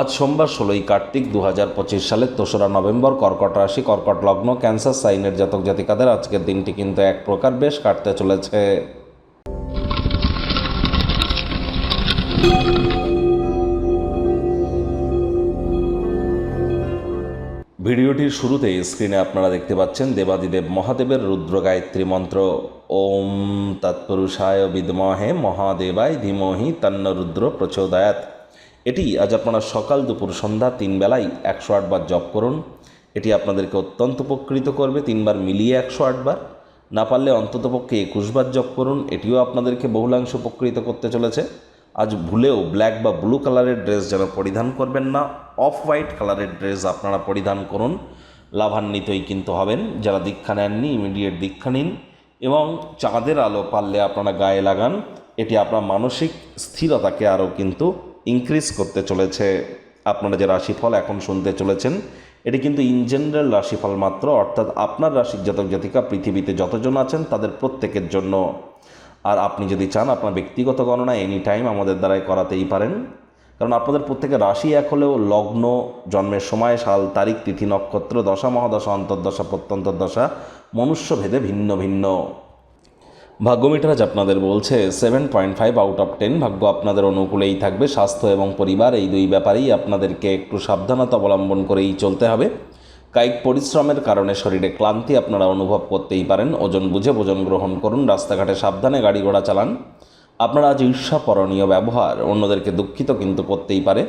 আজ সোমবার ষোলোই কার্তিক দু হাজার পঁচিশ সালের তেসরা নভেম্বর কর্কট রাশি, কর্কট লগ্ন, ক্যান্সার, সাইনের জাতক জাতিকাদের আজকের দিনটি কিন্তু এক প্রকার বেশ কাটতে চলেছে। ভিডিওটির শুরুতে স্ক্রিনে আপনারা দেখতে পাচ্ছেন দেবাদিদেব মহাদেবের রুদ্র গায়ত্রী মন্ত্র। ওম তৎপুরুষায় বিদমহে মহাদেবায় ধীমহি তন্ন রুদ্র প্রচোদয়াত এটি আজ আপনারা সকাল দুপুর সন্ধ্যা তিন বেলায় একশো আটবার জপ করুন। এটি আপনাদেরকে অত্যন্ত উপকৃত করবে তিনবার মিলিয়ে একশো আটবার না পারলে অন্ততপক্ষে একুশবার জপ করুন, এটিও আপনাদেরকে বহুলাংশ উপকৃত করতে চলেছে। আজ ভুলেও ব্ল্যাক বা ব্লু কালারের ড্রেস যেন পরিধান করবেন না, অফ হোয়াইট কালারের ড্রেস আপনারা পরিধান করুন। লাভান্বিতই কিন্তু হবেন, যারা দীক্ষা নেননি, ইমিডিয়েট দীক্ষা নিন এবং চাঁদের আলো পারলে আপনারা গায়ে লাগান। এটি আপনার মানসিক স্থিরতাকে আরও কিন্তু ইনক্রিজ করতে চলেছে। আপনারা যে রাশিফল এখন শুনতে চলেছেন, এটি কিন্তু ইন জেনারেল রাশিফল মাত্র, অর্থাৎ আপনার রাশির জাতক জাতিকা পৃথিবীতে যতজন আছেন তাদের প্রত্যেকের জন্য। আর আপনি যদি চান আপনার ব্যক্তিগত গণনা এনি টাইম আমাদের দ্বারাই করাতেই পারেন। কারণ আপনাদের প্রত্যেকের রাশি এক হলেও লগ্ন, জন্মের সময়, সাল, তারিখ, তিথি, নক্ষত্র, দশা, মহাদশা, অন্তর্দশা, প্রত্যন্তর্দশা মনুষ্য ভেদে ভিন্ন ভিন্ন। ভাগ্যমিটার আজ আপনাদের বলছে seven point five out of ten ভাগ্য আপনাদের অনুকূলেই থাকবে, স্বাস্থ্য এবং পরিবার, এই দুই ব্যাপারেই আপনাদেরকে একটু সাবধানতা অবলম্বন করেই চলতে হবে। কায়িক পরিশ্রমের কারণে শরীরে ক্লান্তি আপনারা অনুভব করতেই পারেন, ওজন বুঝে ভোজন গ্রহণ করুন, রাস্তাঘাটে সাবধানে গাড়ি ঘোড়া চালান। আপনারা আজ ঈর্ষাপরণীয় ব্যবহার, অন্যদেরকে দুঃখিত কিন্তু করতেই পারে।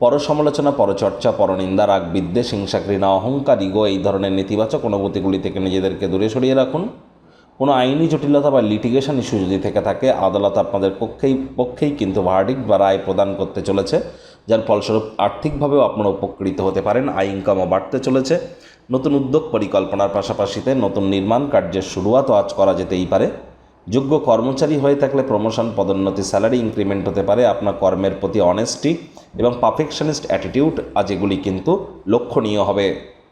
পরসমালোচনা, পরচর্চা, পরনিন্দা রাগ বিদ্বেষ হিংসা ঘৃণা অহংকার, ইগো, এই ধরনের নেতিবাচক অনুভূতিগুলি থেকে নিজেদেরকে দূরে সরিয়ে রাখুন। কোনো আইনি জটিলতা বা লিটিগেশন ইস্যু যদি থেকে থাকে, আদালত আপনাদের পক্ষেই পক্ষেই কিন্তু ভার্ডিক্ট বা রায় প্রদান করতে চলেছে, যার ফলস্বরূপ আর্থিকভাবেও আপনারা উপকৃত হতে পারেন, আয় ইনকামও বাড়তে চলেছে। নতুন উদ্যোগ পরিকল্পনার পাশাপাশিতে নতুন নির্মাণ কার্যের শুরুয়াতও আজ করা যেতেই পারে। যোগ্য কর্মচারী হয়ে থাকলে প্রমোশন পদোন্নতি স্যালারি ইনক্রিমেন্ট হতে পারে আপনার কর্মের প্রতি অনেস্টি এবং পারফেকশনিস্ট অ্যাটিটিউড আজ এগুলি কিন্তু লক্ষণীয় হবে।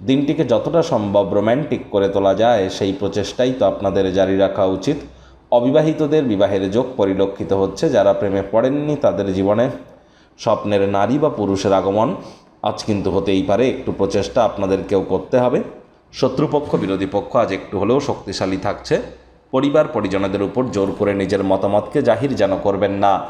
দিনটিকে যতটা সম্ভব রোম্যান্টিক করে তোলা যায়, সেই প্রচেষ্টাই তো আপনাদের জারি রাখা উচিত। অবিবাহিতদের বিবাহের যোগ পরিলক্ষিত হচ্ছে, যারা প্রেমে পড়েননি তাদের জীবনে। স্বপ্নের নারী বা পুরুষের আগমন, আজ কিন্তু হতেই পারে, একটু প্রচেষ্টা আপনাদেরকেও করতে হবে। শত্রুপক্ষ, বিরোধী পক্ষ আজ একটু হলেও শক্তিশালী থাকছে। পরিবার পরিজনদের উপর জোর করে নিজের মতামতকে জাহির যেন করবেন না।